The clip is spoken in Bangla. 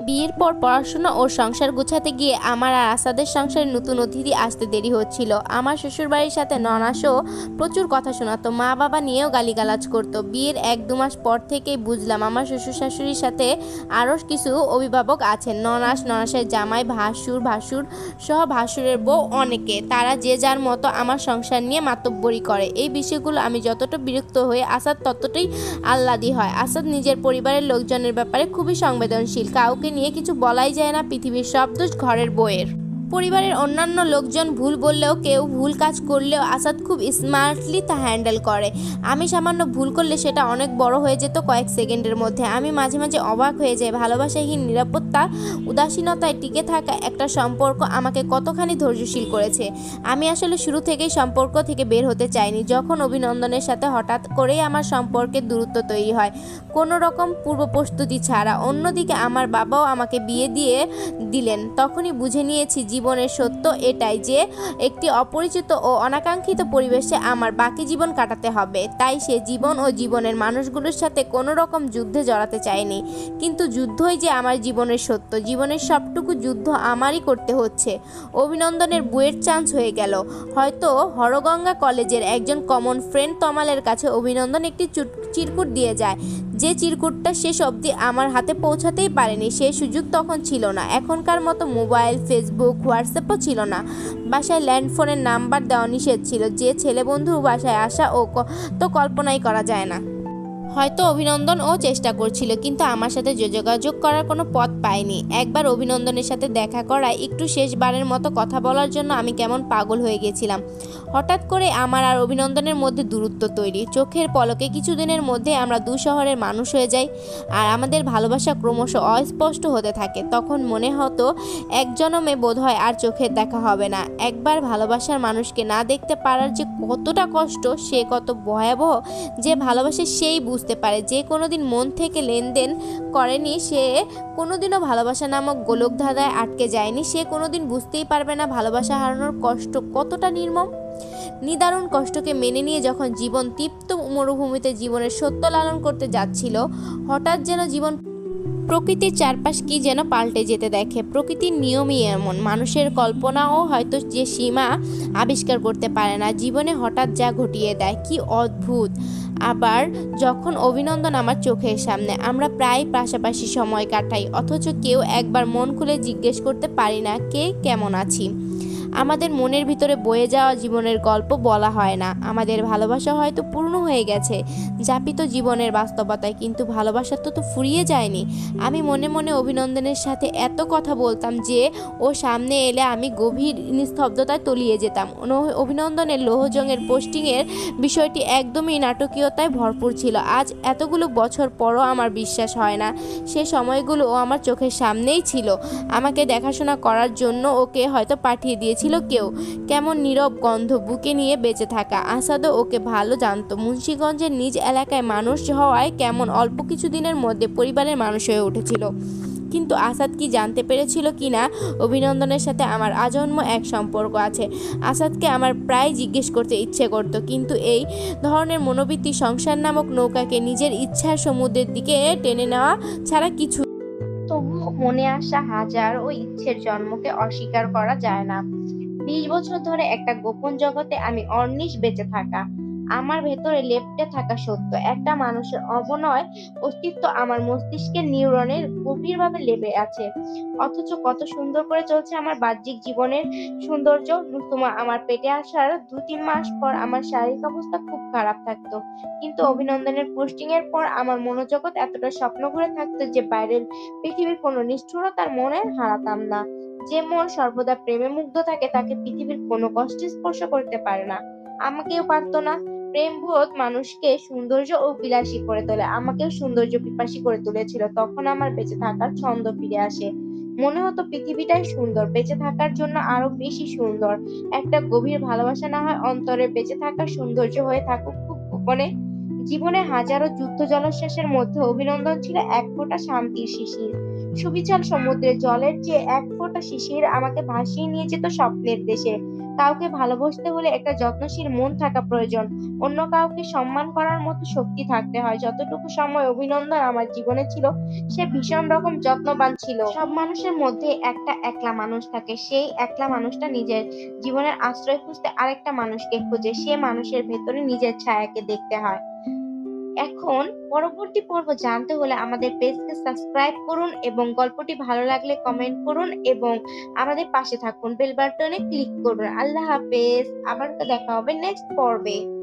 বিয়ের পর পড়াশোনা ও সংসার গোছাতে গিয়ে আমার আর আসাদের সংসারে নতুন অতিথি আসতে দেরি হচ্ছিল। আমার শ্বশুরবাড়ির সাথে ননাসও প্রচুর কথা শোনাতো মা বাবা নিয়েও গালিগালাজ করতো। বিয়ের এক দু মাস পর থেকেই বুঝলাম আমার শ্বশুর শাশুড়ির সাথে আরও কিছু অভিভাবক আছেন। ননাস, ননাসের জামাই, ভাসুর ভাসুর সহ ভাসুরের বউ অনেকে। তারা যে যার মতো আমার সংসার নিয়ে মাতব্বরি করে। এই বিষয়গুলো আমি যতটা বিরক্ত হয়ে আসাদ ততটাই আহ্লাদি হয়। আসাদ নিজের পরিবারের লোকজনের ব্যাপারে খুবই সংবেদনশীল। কাউকে নিয়ে কিছু বলাই যায় না পৃথিবীর সব ঘরের বইয়ের পরিবারের অন্যান্য লোকজন ভুল বললেও কেউ ভুল কাজ করলেও আসাদ খুব স্মার্টলি তা হ্যান্ডেল করে। আমি সামান্য ভুল করলে সেটা অনেক বড় হয়ে যেত কয়েক সেকেন্ডের মধ্যে। আমি মাঝে মাঝে অবাক হয়ে যাই। ভালোবাসাহীন, নিরাপত্তা, উদাসীনতায় টিকে থাকা একটা সম্পর্ক আমাকে কতখানি ধৈর্যশীল করেছে। আমি আসলে শুরু থেকেই সম্পর্ক থেকে বের হতে চাইনি। যখন অভিনন্দনের সাথে হঠাৎ করেই আমার সম্পর্কের দূরত্ব তৈরি হয়, কোনো রকম পূর্ব প্রস্তুতি ছাড়া। অন্যদিকে আমার বাবাও আমাকে বিয়ে দিয়ে দিলেন। তখনই বুঝে নিয়েছি জীবনের সত্য এটাই যে একটি অপরিচিত ও অনাকাঙ্ক্ষিত পরিবেশে আমার বাকি জীবন কাটাতে হবে। তাই সে জীবন ও জীবনের মানুষগুলোর সাথে কোনো রকম যুদ্ধে জড়াতে চায়নি। কিন্তু যুদ্ধই যে আমার জীবনের সত্য, জীবনের সবটুকু যুদ্ধ আমারই করতে হচ্ছে। অভিনন্দনের বুয়ের চান্স হয়ে গেল। হয়তো হরগঙ্গা কলেজের একজন কমন ফ্রেন্ড তমালের কাছে অভিনন্দন একটি চিরকুট দিয়ে যায়। যে চিরকুটটা শেষ অবধি আমার হাতে পৌঁছাতেই পারেনি, সে সুযোগ তখন ছিল না। এখনকার মতো মোবাইল, ফেসবুক হোয়াটসঅ্যাপও ছিল না। বাসায় ল্যান্ডফোনের নাম্বার দেওয়া নিষেধ ছিল। যে ছেলে বন্ধু বাসায় আসা ও তো কল্পনাই করা যায় না। হয়তো অভিনন্দন ও চেষ্টা করছিল, কিন্তু আমার সাথে যোগাযোগ করার কোনো পথ পাইনি। একবার অভিনন্দনের সাথে দেখা করায় একটু শেষবারের মতো কথা বলার জন্য আমি কেমন পাগল হয়ে গেছিলাম। হঠাৎ করে আমার আর অভিনন্দনের মধ্যে দূরত্ব তৈরি। চোখের পলকে কিছুদিনের মধ্যে আমরা দু শহরের মানুষ হয়ে যাই, আর আমাদের ভালোবাসা ক্রমশ অস্পষ্ট হতে থাকে। তখন মনে হতো এক জনমে বোধ হয় আর চোখের দেখা হবে না। একবার ভালোবাসার মানুষকে না দেখতে পারার যে কতটা কষ্ট, সে কত ভয়াবহ যে ভালোবাসে সেই বুঝতে পারে। যে কোনোদিন মন থেকে লেনদেন করেনি, সে কোনোদিনও ভালোবাসা নামক গোলক ধাঁধায় আটকে যায়নি। সে কোনোদিন বুঝতেই পারবে না ভালোবাসা হারানোর কষ্ট কতটা নির্মম। নিদারুণ কষ্টকে মেনে নিয়ে যখন জীবন তৃপ্ত মরুভূমিতে জীবনের সত্য লালন করতে যাচ্ছিল, হঠাৎ যেন জীবন প্রকৃতির চারপাশ কি যেন পাল্টে যেতে দেখে। প্রকৃতির নিয়মই এমন। মানুষের কল্পনাও হয়তো যে সীমা আবিষ্কার করতে পারে না। জীবনে হঠাৎ যা ঘটিয়ে দেয়, কি অদ্ভুত। আবার যখন অভিনন্দন আমার চোখের সামনে, আমরা প্রায় পাশাপাশি সময় কাটাই, অথচ কেউ একবার মন খুলে জিজ্ঞেস করতে পারি না, কে কেমন আছি? আমাদের মনের ভিতরে বয়ে যাওয়া জীবনের গল্প বলা হয় না। আমাদের ভালোবাসা হয়তো পূর্ণ হয়ে গেছে, যাপিত জীবনের বাস্তবতায়, কিন্তু ভালোবাসা তো তো ফুরিয়ে যায়নি। আমি মনে মনে অভিনন্দনের সাথে এত কথা বলতাম যে, ও সামনে এলে আমি গভীর নিস্তব্ধতায় তলিয়ে যেতাম। অভিনন্দনের লোহজংয়ের পোস্টিংয়ের বিষয়টি একদমই নাটকীয়তায় ভরপুর ছিল। আজ এতগুলো বছর পরও আমার বিশ্বাস হয় না। সে সময়গুলো ও আমার চোখের সামনেই ছিল। আমাকে দেখাশোনা করার জন্য ওকে হয়তো পাঠিয়ে দিয়েছিল কেউ। কেমন নীরব গন্ধ বুকে নিয়ে বেঁচে থাকা। আসাদও ওকে ভালো জানতো। মুন্সীগঞ্জের নিজ এলাকায় মানুষ হওয়ায় কেমন অল্প কিছু দিনের মধ্যে পরিবারের মানুষ হয়ে উঠেছিল। কিন্তু আসাদ কি জানতে পেরেছিল কি না, অভিনন্দনের সাথে আমার আজন্ম এক সম্পর্ক আছে। আসাদকে আমার প্রায় জিজ্ঞেস করতে ইচ্ছে করত, কিন্তু এই ধরনের মনোবৃত্তি সংসার নামক নৌকাকে নিজের ইচ্ছার সমুদ্রের দিকে টেনে নেওয়া ছাড়া কিছু মনে আসা হাজার ও ইচ্ছের জন্মকে অস্বীকার করা যায় না। বিশ বছর ধরে একটা গোপন জগতে আমি অর্নিশ বেঁচে থাকা। আমার ভেতরে লেপ্টে থাকা সত্য। একটা মানুষের অবনয় অস্তিত্ব আমার মস্তিষ্কের নিউরনের গভীরভাবে লেপে আছে। অথচ কত সুন্দর করে চলছে আমার বাহ্যিক জীবনের সৌন্দর্য। নুতুমা আমার পেটে আসার দু তিন মাস পর আমার শারীরিক অবস্থা খুব খারাপ থাকতো। কিন্তু অভিনন্দনের পোস্টিং এর পর আমার মনোজগৎ এতটা স্বপ্ন ঘুরে থাকতো যে বাইরের পৃথিবীর কোনো নিষ্ঠুরতার মনে হারাতাম না। যে মন সর্বদা প্রেমে মুগ্ধ থাকে, তাকে পৃথিবীর কোনো কষ্টে স্পর্শ করতে পারে না। আমাকেও পারতো না। প্রেমবোধ মানুষকে সৌন্দর্য ও বিলাসী করে তোলে। আমাকেও সৌন্দর্য পিপাসী করে তুলেছিল। তখন আমার বেঁচে থাকার ছন্দ ফিরে আসে। মনে হতো পৃথিবীটাই সুন্দর। বেঁচে থাকার জন্য আরও বেশি সুন্দর। একটা গভীর ভালোবাসা না হয় অন্তরে বেঁচে থাকার সৌন্দর্য হয়ে থাকুক। খুব গোপনে জীবনে হাজারো যুদ্ধ জলশ্বাসের মধ্যে অভিনন্দন ছিল এক ফোঁটা শান্তির শিশির। সুবিশাল সমুদ্রে জলের চেয়ে এক ফোঁটা শিশির আমাকে ভাসিয়ে নিয়ে যেত স্বপ্নের দেশে। কাউকে ভালোবাসতে হলে একটা যত্নশীল মন থাকা প্রয়োজন। অন্য কাউকে সম্মান করার মতো শক্তি থাকতে হয়। যতটুকু সময় অভিনন্দন আমার জীবনে ছিল, সে ভীষণ রকম যত্নবান ছিল। সব মানুষের মধ্যে একটা একলা মানুষ থাকে। সেই একলা মানুষটা নিজের জীবনের আশ্রয় খুঁজতে আরেকটা মানুষকে খুঁজে। সে মানুষের ভেতরে নিজের ছায়াকে দেখতে হয়। এখন পরবর্তী পর্ব জানতে হলে আমাদের পেজকে সাবস্ক্রাইব করুন এবং গল্পটি ভালো লাগলে কমেন্ট করুন এবং আমাদের পাশে থাকুন। বেল বাটনে ক্লিক করুন। আল্লাহ হাফেজ। আবার দেখা হবে নেক্সট পর্বে।